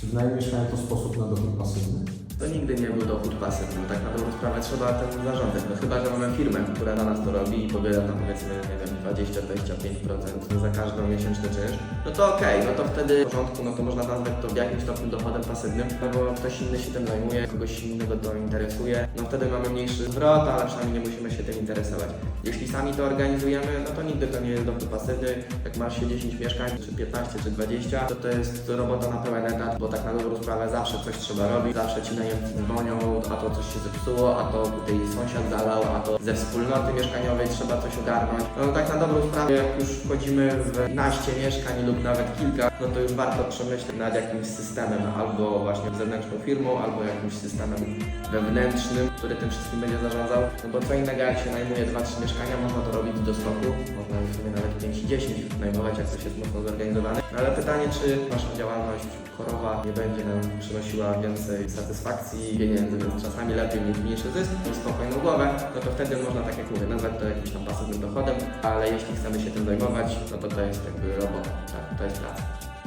Czy wynajem mieszkania to sposób na dochód pasywny? Nigdy nie był dochód pasywny. Tak na dobrą sprawę trzeba tym zarządzać. No chyba, że mamy firmę, która na nas to robi i pobiera tam powiedzmy, nie wiem, 20-25% za każdy miesięczny czynsz, no to okej, no to wtedy w porządku, no to można nazwać to w jakimś stopniu dochodem pasywnym, no bo ktoś inny się tym zajmuje, kogoś innego to interesuje, no wtedy mamy mniejszy zwrot, ale przynajmniej nie musimy się tym interesować. Jeśli sami to organizujemy, no to nigdy to nie jest dochód pasywny. Jak masz się 10 mieszkań, czy 15, czy 20, to to jest robota na pełen etat, bo tak na dobrą sprawę zawsze coś trzeba robić, zawsze ci najemcy dzwonią, a to coś się zepsuło, a to tutaj sąsiad zalał, a to ze wspólnoty mieszkaniowej trzeba coś ogarnąć. No tak na dobrą sprawę, jak już wchodzimy w naście mieszkań lub nawet kilka, no to już warto przemyśleć nad jakimś systemem, albo właśnie zewnętrzną firmą, albo jakimś systemem wewnętrznym, który tym wszystkim będzie zarządzał. No bo co innego jak się najmuje 2-3 mieszkania, można to do stoku, można w sumie nawet 5 i 10 najmować, jak coś jest mocno zorganizowane. No ale pytanie, czy nasza działalność choroba nie będzie nam przynosiła więcej satysfakcji, pieniędzy, więc czasami lepiej mieć mniejszy zysk, mieć spokojną głowę, no to wtedy można, tak jak mówię, nazwać to jakimś tam pasywnym dochodem, ale jeśli chcemy się tym zajmować, no to to jest jakby robota, tak? to jest praca.